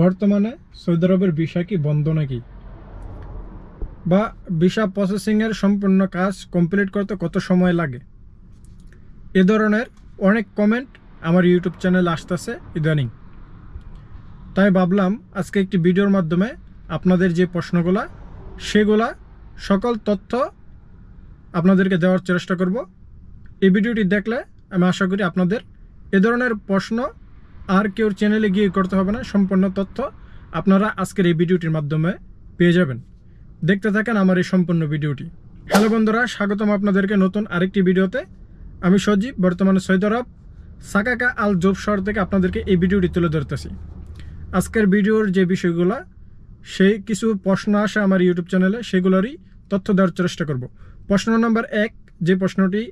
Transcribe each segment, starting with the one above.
বর্তমানে সৌদি আরবের ভিসা কি বন্ধ নাকি? বা ভিসা প্রসেসিংয়ের সম্পূর্ণ কাজ কমপ্লিট করতে কত সময় লাগে? এ ধরনের অনেক কমেন্ট আমার ইউটিউব চ্যানেলে আসতেছে ইদানিং। তাই ভাবলাম আজকে একটি ভিডিওর মাধ্যমে আপনাদের যে প্রশ্নগুলা, সেগুলা সকল তথ্য আপনাদেরকে দেওয়ার চেষ্টা করব। এই ভিডিওটি দেখলে আমি আশা করি আপনাদের এ ধরনের প্রশ্ন আর কেউ চ্যানেলে গিয়ে করতে হবে না, সম্পূর্ণ তথ্য আপনারা আজকের এই ভিডিওটির মাধ্যমে পেয়ে যাবেন। দেখতে থাকেন আমার এই সম্পূর্ণ ভিডিওটি। হ্যালো বন্ধুরা, স্বাগতম আপনাদেরকে নতুন আরেকটি ভিডিওতে। আমি সজীব, বর্তমানে সৈয়দ আরব সাকাকা আল জোব শহর থেকে আপনাদেরকে এই ভিডিওটি তুলে ধরতেছি। আজকের ভিডিওর যে বিষয়গুলো, সেই কিছু প্রশ্ন আসে আমার ইউটিউব চ্যানেলে সেগুলোরই তথ্য দেওয়ার চেষ্টা করব। প্রশ্ন নম্বর এক, যে প্রশ্নটি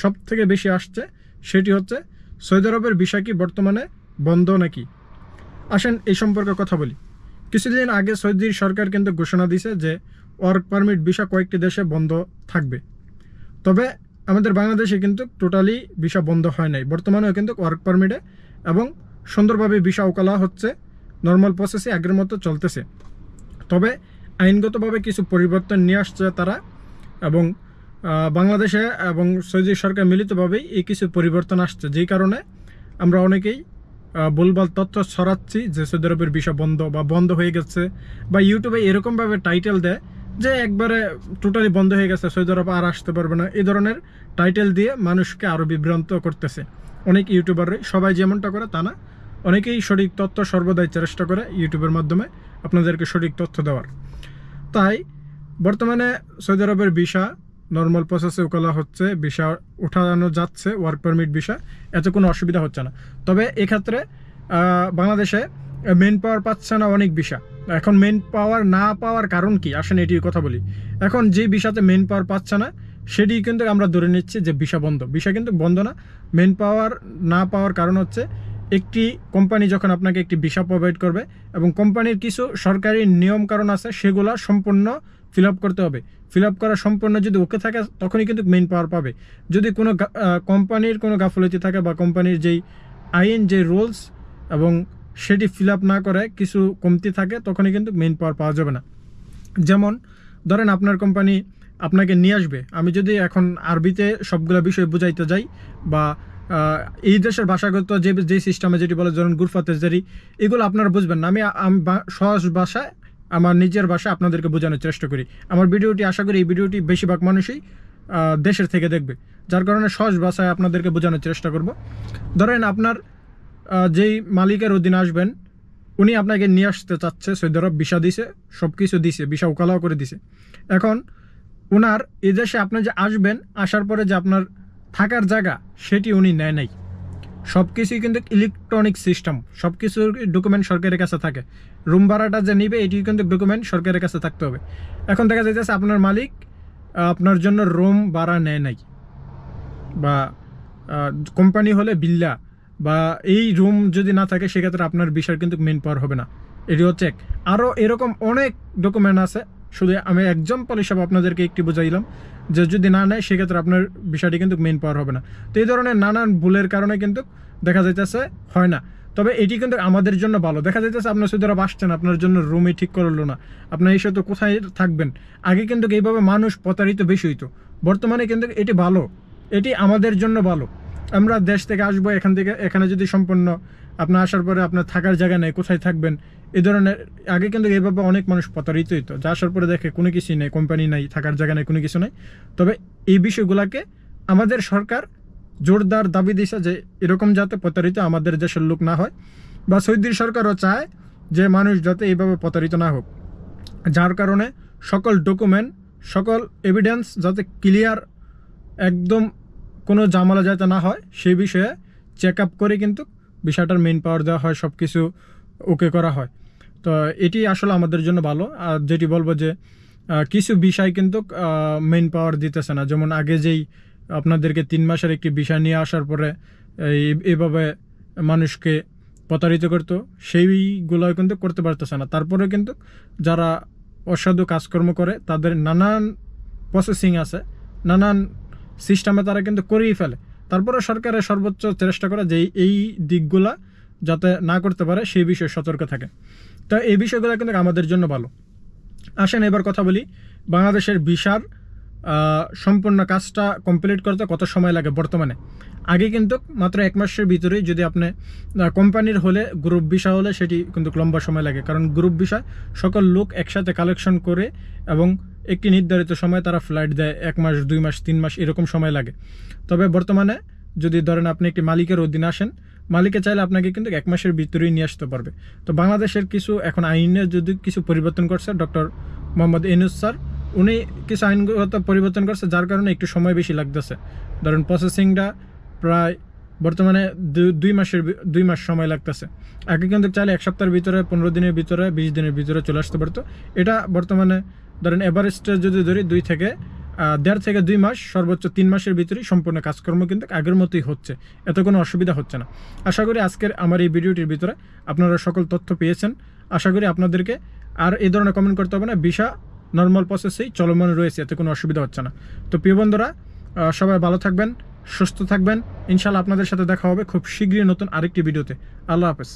সব থেকে বেশি আসছে, সেটি হচ্ছে সৌদি আরবের ভিসা কি বর্তমানে বন্ধ নাকি? আসেন এই সম্পর্কে কথা বলি। কিছুদিন আগে সৌদির সরকার কিন্তু ঘোষণা দিয়েছে যে ওয়ার্ক পারমিট ভিসা কয়েকটি দেশে বন্ধ থাকবে। তবে আমাদের বাংলাদেশে কিন্তু টোটালি ভিসা বন্ধ হয় নাই। বর্তমানেও কিন্তু ওয়ার্ক পারমিটে এবং সুন্দরভাবে ভিসা ওকালা হচ্ছে নর্মাল প্রসেসে আগের মতো চলতেছে। তবে আইনগতভাবে কিছু পরিবর্তন নিয়ে আসছে তারা এবং বাংলাদেশে এবং সৌদি সরকার মিলিতভাবেই এই কিছু পরিবর্তন আসছে। যেই কারণে আমরা অনেকেই ভুলভাল তথ্য ছড়াচ্ছি যে সৌদি আরবের ভিসা বন্ধ বা বন্ধ হয়ে গেছে বা ইউটিউবে এরকমভাবে টাইটেল দেয় যে একবারে টোটালি বন্ধ হয়ে গেছে, সৌদি আরব আর আসতে পারবে না। এই ধরনের টাইটেল দিয়ে মানুষকে আরও বিভ্রান্ত করতেছে। অনেক ইউটিউবাররাই সবাই যেমনটা করে তা না, অনেকেই সঠিক তথ্য সর্বদাই চেষ্টা করে ইউটিউবের মাধ্যমে আপনাদেরকে সঠিক তথ্য দেওয়ার। তাই বর্তমানে সৌদি আরবের ভিসা নর্মাল প্রসেসে ওকালা হচ্ছে ভিসা উঠানো যাচ্ছে ওয়ার্ক পারমিট ভিসা এতে কোনো অসুবিধা হচ্ছে না। তবে এক্ষেত্রে বাংলাদেশে মেন পাওয়ার পাচ্ছে না অনেক ভিসা এখন মেন পাওয়ার না পাওয়ার কারণ কি? আসেন এটির কথা বলি। এখন যে ভিসাতে মেন পাওয়ার পাচ্ছে না, সেটি কিন্তু আমরা ধরে নিচ্ছি যে ভিসা বন্ধ। ভিসা কিন্তু বন্ধ না। মেন পাওয়ার না পাওয়ার কারণ হচ্ছে, একটি কোম্পানি যখন আপনাকে একটি ভিসা প্রোভাইড করবে এবং কোম্পানির কিছু সরকারি নিয়ম কারণ আছে, সেগুলো সম্পূর্ণ ফিল আপ করতে হবে। ফিল আপ করা সম্পূর্ণ যদি ওকে থাকে, তখনই কিন্তু মেইন পাওয়ার পাবে। যদি কোনো কোম্পানির কোনো গাফলতি থাকে বা কোম্পানির যেই আইন যে রুলস এবং সেটি ফিল আপ না করে কিছু কমতি থাকে, তখনই কিন্তু মেইন পাওয়ার পাওয়া যাবে না। যেমন, ধরেন আপনার কোম্পানি আপনাকে নিয়ে আসবে। আমি যদি এখন আরবিতে সবগুলো বিষয় বুঝাইতে যাই বা এই দেশের ভাষাগত যে যে সিস্টেমে যেটি বলে, ধরুন গুরফা তেজারি এগুলো আপনারা বুঝবেন না। আমি আমি সহজ ভাষায় আমার নিজের ভাষায় আপনাদেরকে বোঝানোর চেষ্টা করি। আমার ভিডিওটি আশা করি এই ভিডিওটি বেশিরভাগ মানুষই দেশের থেকে দেখবে। যার কারণে সহজ ভাষায় আপনাদেরকে বোঝানোর চেষ্টা করব। ধরেন আপনার যেই মালিকের অধীনে আসবেন, উনি আপনাকে নিয়ে আসতে চাচ্ছে সৌদি আরব ভিসা দিছে সব কিছু দিছে, ভিসা উকালাও করে দিছে। এখন ওনার এই দেশে আপনি যে আসবেন, আসার পরে যে আপনার থাকার জায়গা, সেটি উনি নেয় নাই। সব কিছুই কিন্তু ইলেকট্রনিক সিস্টেম সব কিছুর ডকুমেন্ট সরকারের কাছে থাকে। রুম ভাড়াটা যে নিবে এটি কিন্তু ডকুমেন্ট সরকারের কাছে থাকতে হবে। এখন দেখা যাইতেছে আপনার মালিক আপনার জন্য রুম ভাড়া নেয় নাই। বা কোম্পানি হলে বিল্লা, বা এই রুম যদি না থাকে, সেক্ষেত্রে আপনার বিষয় কিন্তু মেন পাওয়ার হবে না। এটি হচ্ছে আরও এরকম অনেক ডকুমেন্ট আছে। শুধু আমি এক্সাম্পল হিসাবে আপনাদেরকে একটি বুঝাইলাম, যে যদি না নেয়, সেক্ষেত্রে আপনার বিষয়টি কিন্তু মেন পাওয়ার হবে না। তো এই ধরনের নানান ভুলের কারণে কিন্তু দেখা যাইতেছে, হয় না। তবে এটি কিন্তু আমাদের জন্য ভালো। দেখা যাইতেছে আপনার সুদের আসছেন আপনার জন্য রুমই ঠিক করল না। আপনার এই তো কোথায় থাকবেন? আগে কিন্তু এইভাবে মানুষ প্রতারিত বেশি হইতো। বর্তমানে কিন্তু এটি ভালো। এটি আমাদের জন্য ভালো। আমরা দেশ থেকে আসব, এখান থেকে, এখানে যদি সম্পূর্ণ আপনার আসার পরে আপনার থাকার জায়গা নেই, কোথায় থাকবেন? এই ধরনের, আগে কিন্তু এইভাবে অনেক মানুষ প্রতারিত হইতো। যা আসার পরে দেখে কোনো কিছুই নেই কোম্পানি নাই, থাকার জায়গা নেই, কোনো কিছু নেই। তবে এই বিষয়গুলোকে আমাদের সরকার জোরদার দাবি দিছে যে এরকম যাতে প্রতারিত আমাদের দেশের লোক না হয় বা সৌদির সরকারও চায় যে মানুষ যাতে এইভাবে প্রতারিত না হোক। যার কারণে সকল ডকুমেন্ট সকল এভিডেন্স যাতে ক্লিয়ার একদম কোনো জামালা যাতে না হয়, সেই বিষয়ে চেক আপ করে কিন্তু বিষয়টার মেন পাওয়ার দেওয়া হয় সব কিছু ওকে করা হয়। তো এটি আসলে আমাদের জন্য ভালো। আর যেটি বলব যে কিছু বিষয় কিন্তু মেন পাওয়ার দিতেছে না। যেমন আগে যেই আপনাদেরকে তিন মাসের একটি বিষয় নিয়ে আসার পরে, এই এইভাবে মানুষকে প্রতারিত করতো সেইগুলো কিন্তু করতে পারতেছে না। তারপরে কিন্তু যারা অসাধু কাজকর্ম করে, তাদের নানান প্রসেসিং আছে, নানান সিস্টেমে তারা কিন্তু করেই ফেলে। তারপরে সরকারের সর্বোচ্চ চেষ্টা করে যে এই দিকগুলা যাতে না করতে পারে, সেই বিষয়ে সতর্ক থাকে। তো এই বিষয়গুলো কিন্তু আমাদের জন্য ভালো। আসেন এবার কথা বলি বাংলাদেশের ভিসার সম্পূর্ণ কাজটা কমপ্লিট করতে কত সময় লাগে বর্তমানে। আগে কিন্তু মাত্র এক মাসের ভিতরেই যদি আপনি কোম্পানির হলে গ্রুপ ভিসা হলে সেটি কিন্তু লম্বা সময় লাগে। কারণ গ্রুপ ভিসা সকল লোক একসাথে কালেকশন করে এবং একটি নির্ধারিত সময় তারা ফ্লাইট দেয়, এক মাস, দুই মাস, তিন মাস এরকম সময় লাগে। তবে বর্তমানে যদি ধরেন আপনি একটি মালিকের অধীনে আসেন মালিকে চাইলে আপনাকে কিন্তু এক মাসের ভিতরেই নিয়ে আসতে পারবে। তো বাংলাদেশের কিছু এখন আইনে যদি কিছু পরিবর্তন করছে, ডক্টর মোহাম্মদ ইনুস স্যার, উনি কিছু আইনগত পরিবর্তন করছে, যার কারণে একটু সময় বেশি লাগতেছে। ধরেন প্রসেসিংটা প্রায় বর্তমানে দুই মাসের দুই মাস সময় লাগতেছে। আগে কিন্তু চাইলে এক সপ্তাহের ভিতরে, পনেরো দিনের ভিতরে, বিশ দিনের ভিতরে চলে আসতে পারতো। এটা বর্তমানে ধরেন এভারেস্টে যদি ধরি, দুই থেকে দেড় থেকে দুই মাস, সর্বোচ্চ তিন মাসের ভিতরেই সম্পূর্ণ কাজকর্ম কিন্তু আগের মতোই হচ্ছে। এত কোনো অসুবিধা হচ্ছে না। আশা করি আজকের আমার এই ভিডিওটির ভিতরে আপনারা সকল তথ্য পেয়েছেন। আশা করি আপনাদেরকে আর এই ধরনের কমেন্ট করতে হবে না। ভিসা নর্মাল প্রসেসেই চলমান রয়েছে, এতে কোনো অসুবিধা হচ্ছে না। তো প্রিয় বন্ধুরা সবাই ভালো থাকবেন, সুস্থ থাকবেন। ইনশাল্লাহ আপনাদের সাথে দেখা হবে খুব শীঘ্রই নতুন আরেকটি ভিডিওতে। আল্লাহ হাফেজ।